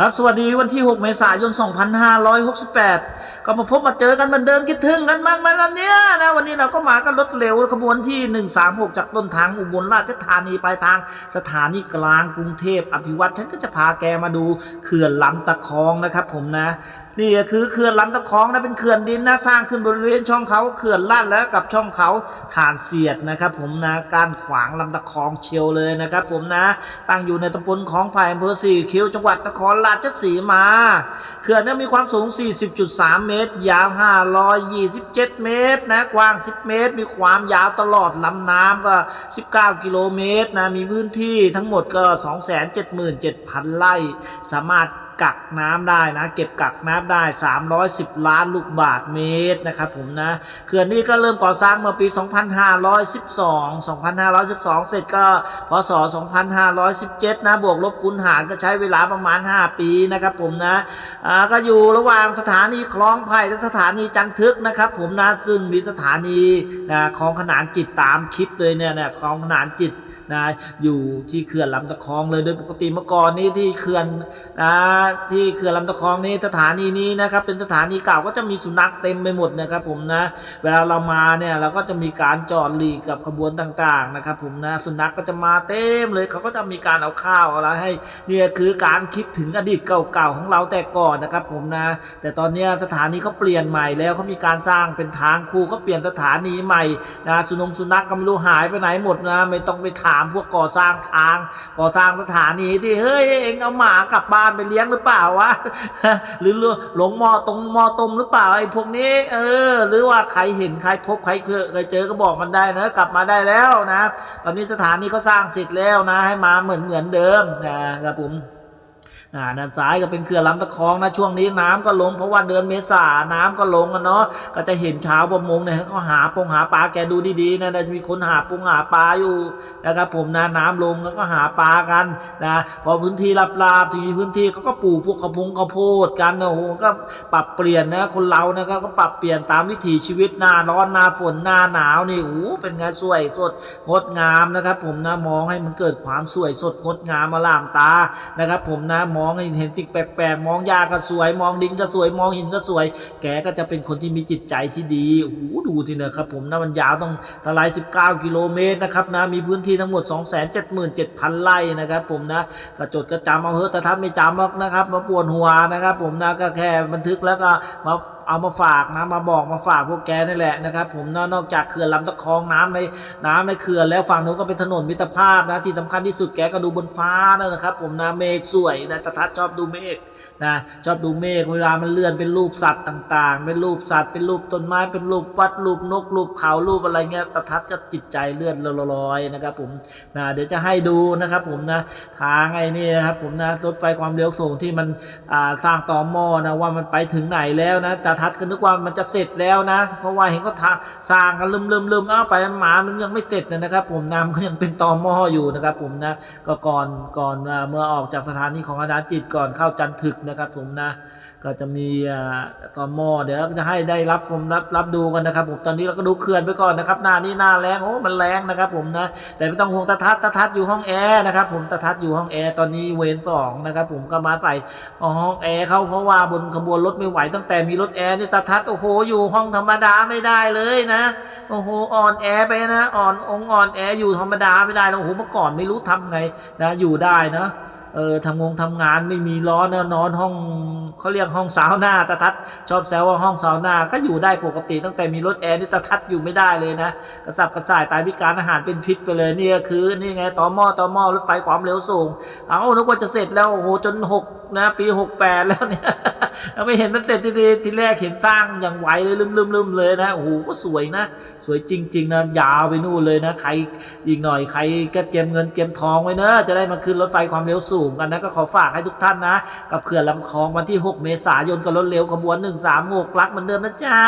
ครับสวัสดีวันที่ 6 เมษายน 2568 ก็มาพบมาเจอกันเหมือนเดิมคิดถึงกันมากไหมล่ะเนี่ยนะวันนี้เราก็มากันรถเร็วขบวนที่ 136 จากต้นทางอุบลราชธานีไปทางสถานีกลางกรุงเทพอภิวัตฉันก็จะพาแกมาดูเขื่อนลำตะคองนะครับผมนะนี่คือเขื่อนลำตะคองนะเป็นเขื่อนดินนะสร้างขึ้นบริเวณช่องเขาเขื่อนลาดแล้วกับช่องเขาฐานเสียดนะครับผมนะการขวางลำตะคองเชียวเลยนะครับผมนะตั้งอยู่ในตำบลของไผ่อำเภอสี่คิ้วจังหวัดนครราชสีมาเขื่อนนี้มีความสูง 40.3 เมตร ยาว 527 เมตรนะกว้าง 10 เมตร มีความยาวตลอดลำน้ำก็ 19 กิโลเมตรนะมีพื้นที่ทั้งหมดก็ 277,000 ไร่ สามารถ กักน้ำได้นะ เก็บกักน้ำได้ 310 ล้านลูกบาทเมตรนะครับผมนะเขื่อนนี้ก็เริ่มก่อสร้างเมื่อปี 2512 2512 เสร็จก็พศ 2517 นะ บวกลบคูณหารก็ใช้เวลาประมาณ 5 ปีนะครับผมนะอ่าก็อยู่ระหว่างสถานีคลองไผ่และสถานีจันทึกนะครับผมนะซึ่งมีสถานีนะคลองขนานจิตตามคลิปเลยเนี่ยนี่ยคลองขนานจิตนะอยู่ที่เขื่อนลำตะคองเลยโดยปกติเมื่อก่อนนี้ที่เขื่อนนะที่เขื่อนลำตะคองนี้สถานีนี้นะครับเป็นสถานีเก่าก็จะมีสุนัขเต็มไปหมดนะครับผมนะเวลาเรามาเนี่ยเราก็จะมีการจอดหลีกกับขบวนต่างๆนะครับผมนะสุนัขกก็จะมาเต็มเลยเขาก็จะมีการเอาข้าวอะไรให้เนี่ยคือการคิดถึงอดีตเก่าๆของเราแต่ก่อนนะครับผมนะแต่ตอนนี้สถานีเขาเปลี่ยนใหม่แล้วเขามีการสร้างเป็นทางคู่เขาเปลี่ยนสถานีใหม่นะสุนงสุนัขก็ไม่รู้หายไปไหนหมดนะไม่ต้องไปถามพวกก่อสร้างทางก่อสร้างสถานีที่เฮ้ยเองเอาหมากลับบ้านไปเลี้ยงหรือือเปล่าวะหรือหลงหมอตรงหมอตมหรือเปล่าไอ้พวกนี้ เออ หรือว่าใครเห็นใครพบใครเคยเจอก็บอกมันได้นะกลับมาได้แล้วนะ ตอนนี้สถานีเขาสร้างเสร็จแล้วนะ ให้มาเหมือนเหมือนเดิมนะครับผม ด้านซ้ายก็เป็นเขื่อนลำตะคองนะช่วงนี้น้ำก็ลงเพราะว่าเดือนเมษาน้ำก็ลงกันเนาะก็จะเห็นชาวประมงเนี่ยเขาหาปงหาปลาแกดูดีๆนะจะมีคนหาปงหาปลาอยู่นะครับผมนะน้ำลงแล้วก็หาปลากันนะพอพื้นที่ราบๆที่มีพื้นที่เขาก็ปลูกพวกข้าวพงข้าวโพดกันนะโอ้โหก็ปรับเปลี่ยนนะคนเรานะก็ปรับเปลี่ยนตามวิถีชีวิตหน้าร้อนหน้าฝนหน้าหนาวนี่โอ้เป็นไงสวยสดงดงามนะครับผมนะมองให้มันเกิดความสวยสดงดงามมาล่ามตานะครับผมนะมองให้เห็นสิ่งแปลกๆมองยาก็สวย มองดินก็สวย มองหินก็สวย แกก็จะเป็นคนที่มีจิตใจที่ดีโอ้โหดูทีนะครับผมนะมันยาวต้องทลาย19 กิโลเมตรนะครับนะมีพื้นที่ทั้งหมด 277,000 ไร่นะครับผมนะกระจดกระจำเอาเฮ้อแต่ท่าไม่จำหรอกนะครับมาปวดหัวนะครับผมนะก็แค่บันทึกแล้วก็มา เอามาฝากนะมาบอกมาฝากพวกแกนี่แหละนะครับ ผมนะนอกจากเขื่อนลำตะคองน้ำในน้ำในเขื่อนแล้วฝั่งนู้นก็เป็นถนนมิตรภาพนะที่สำคัญที่สุดแกก็ดูบนฟ้านะครับ ผมนะเมฆสวยนะตาทัดชอบดูเมฆนะชอบดูเมฆเวลามันเลื่อนเป็นรูปสัตว์ต่าง ๆ เป็นรูปสัตว์เป็นรูปต้นไม้เป็นรูปวัดรูปนกรูปเขารูปอะไรเงี้ยตาทัดจะจิตใจเลื่อนลอยๆนะครับ ผมนะเดี๋ยวจะให้ดูนะครับ ผมนะทางไอ้นี่นะครับผมนะรถไฟความเร็วสูงที่มันสร้างต่อหม้อนะว่ามันไปถึงไหนแล้วนะตาทัดก็นึกว่ามันจะเสร็จแล้วนะ เพราะว่าเห็นเขาทาสร้างกันลืมลืมลืมเอาไปหมามันยังไม่เสร็จนะครับ ผมนะมันก็ยังเป็นตอหม้ออยู่นะครับ ผมนะก็ก่อนก่อนอ่าเมื่อออกจากสถานีของอาจารย์จิตก่อนเข้าจันทึกนะครับ ผมนะก็จะมีตอหม้อเดี๋ยวจะให้ได้รับชมรับรับดูกันนะครับ ผมตอนนี้เราก็ดูเขื่อนไปก่อนนะครับ หน้านี้หน้าแรงโอ้มันแรงนะครับ ผมนะแต่ไม่ต้องห่วงตาทัดตาทัดอยู่ห้องแอร์นะครับ ผมตาทัดอยู่ห้องแอร์ตอนนี้เวรสองนะครับ ผมก็มาใส่ห้องแอร์เขาเพราะว่าบนขบวนรถไม่ไหวตั้งแต่มีรถแอร์นี่ตาทัดโอ้โหอยู่ห้องธรรมดาไม่ได้เลยนะโอ้โหอ่อนแอไปนะอ่อนองอ่อนแออยู่ธรรมดาไม่ได้นะโอ้โหเมื่อก่อนไม่รู้ทำไงนะอยู่ได้นะเออทำงงทำงานไม่มีร้อนนะนอนห้องเขาเรียกห้องสาวหน้าตาทัดชอบแซวว่าห้องสาวหน้าก็อยู่ได้ปกติตั้งแต่มีรถแอร์นี่ตาทัดอยู่ไม่ได้เลยนะกระสับกระส่ายตายพิการอาหารเป็นพิษไปเลยเนี่ยคือนี่ไงต่อหม้อต่อหม้อรถไฟความเร็วสูงเอานึกว่าจะเสร็จแล้วโอ้โหจนหกนะปีหกแปดแล้วเนี่ย ไม่เห็นมันเสร็จทีทีแรกเห็นสร้างอย่างไวเลยลืมๆเลยนะโอ้โหก็สวยนะ สวยจริง ๆนะยาวไปนู่นเลยนะ ใครอีกหน่อยใครก็เก็บเงินเก็บทองไว้เนอะจะได้มาขึ้นรถไฟความเร็วสูงกันนะก็ขอฝากให้ทุกท่านนะ กับเขื่อนลำคลองวันที่ 6 เมษายนกับรถเร็วขบวน 136 ลักเหมือนเดิมนะจ๊ะ